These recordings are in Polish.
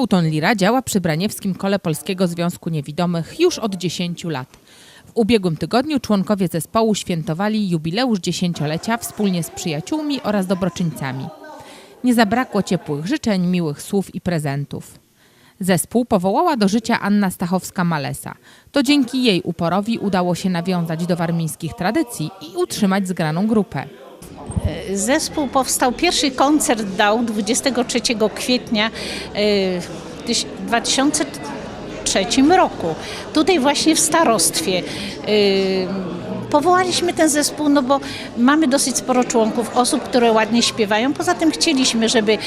Zespół Ton Lira działa przy Braniewskim Kole Polskiego Związku Niewidomych już od 10 lat. W ubiegłym tygodniu członkowie zespołu świętowali jubileusz dziesięciolecia wspólnie z przyjaciółmi oraz dobroczyńcami. Nie zabrakło ciepłych życzeń, miłych słów i prezentów. Zespół powołała do życia Anna Stachowska-Malesa. To dzięki jej uporowi udało się nawiązać do warmińskich tradycji i utrzymać zgraną grupę. Zespół powstał, pierwszy koncert dał 23 kwietnia e, w tyś- 2003 roku. Tutaj właśnie w starostwie. E, Powołaliśmy ten zespół, no bo mamy dosyć sporo członków, osób, które ładnie śpiewają. Poza tym chcieliśmy, żeby e,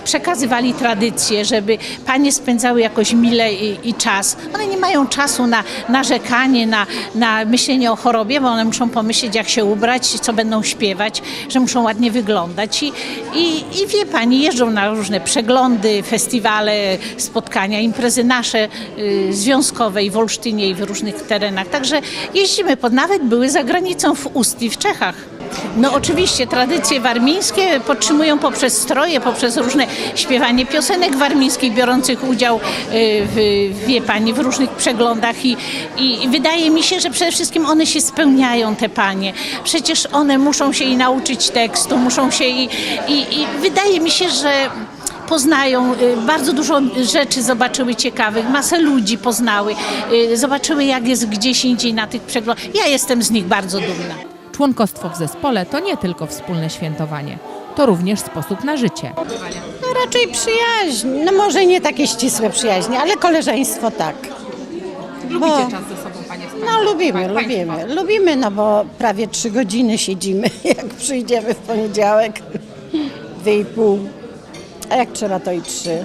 przekazywali tradycje, żeby panie spędzały jakoś mile i, i czas. One nie mają czasu na narzekanie, na, na myślenie o chorobie, bo one muszą pomyśleć, jak się ubrać, co będą śpiewać, że muszą ładnie wyglądać. I, i, i wie pani, jeżdżą na różne przeglądy, festiwale, spotkania, imprezy nasze y, związkowe i w Olsztynie i w różnych terenach. Także jeździmy, pod, nawet były za granicą w Ustii, w Czechach. No oczywiście tradycje warmińskie podtrzymują poprzez stroje, poprzez różne śpiewanie piosenek warmińskich, biorących udział y, w, wie pani, w różnych przeglądach i, i, wydaje mi się, że przede wszystkim one się spełniają, te panie. Przecież one muszą się i nauczyć tekstu, muszą się i, i, i wydaje mi się, że poznają, y, bardzo dużo rzeczy zobaczyły ciekawych, masę ludzi poznały, y, zobaczyły jak jest gdzieś indziej na tych przeglądach. Ja jestem z nich bardzo dumna. Członkostwo w zespole to nie tylko wspólne świętowanie, to również sposób na życie. No raczej przyjaźń. No może nie takie ścisłe przyjaźnie, ale koleżeństwo tak. Lubicie Bo- czas ze sobą, panie No lubimy, lubimy. Lubimy, no bo prawie trzy godziny siedzimy, jak przyjdziemy w poniedziałek. Dwie i pół. A jak trzeba, to i trzy.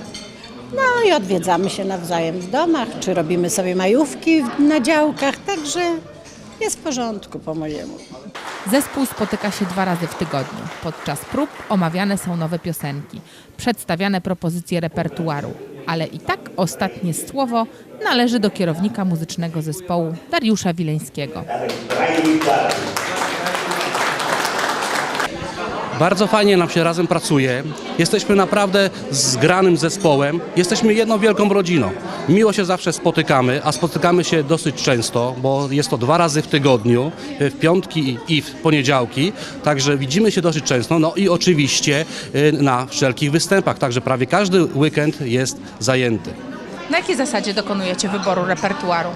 No i odwiedzamy się nawzajem w domach, czy robimy sobie majówki na działkach, także jest w porządku po mojemu. Zespół spotyka się dwa razy w tygodniu. Podczas prób omawiane są nowe piosenki, przedstawiane propozycje repertuaru, ale i tak ostatnie słowo należy do kierownika muzycznego zespołu Dariusza Wileńskiego. Bardzo fajnie nam się razem pracuje. Jesteśmy naprawdę zgranym zespołem. Jesteśmy jedną wielką rodziną. Miło się zawsze spotykamy, a spotykamy się dosyć często, bo jest to dwa razy w tygodniu, w piątki i w poniedziałki. Także widzimy się dosyć często. No i oczywiście y, na wszelkich występach. Także prawie każdy weekend jest zajęty. Na jakiej zasadzie dokonujecie wyboru repertuaru?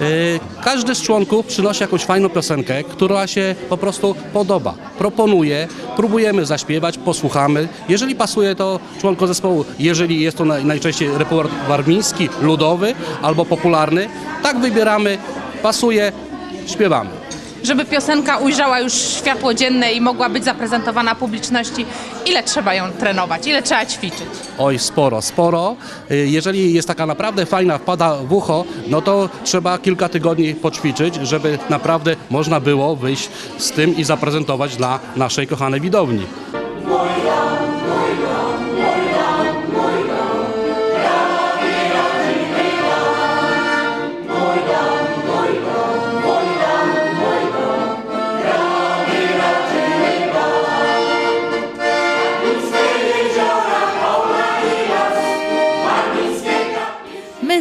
Y, Każdy z członków przynosi jakąś fajną piosenkę, która się po prostu podoba. Proponuje, próbujemy zaśpiewać, posłuchamy. Jeżeli pasuje to członkom zespołu, jeżeli jest to naj- najczęściej repertuar warmiński, ludowy albo popularny, tak wybieramy, pasuje, śpiewamy. Żeby piosenka ujrzała już światło dzienne i mogła być zaprezentowana publiczności, ile trzeba ją trenować, ile trzeba ćwiczyć? Oj, sporo, sporo. Y, Jeżeli jest taka naprawdę fajna, wpada w ucho, no to trzeba kilka tygodni poćwiczyć, żeby naprawdę można było wyjść z tym i zaprezentować dla naszej kochanej widowni.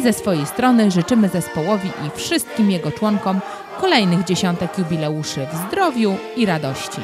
Ze swojej strony życzymy zespołowi i wszystkim jego członkom kolejnych dziesiątek jubileuszy w zdrowiu i radości.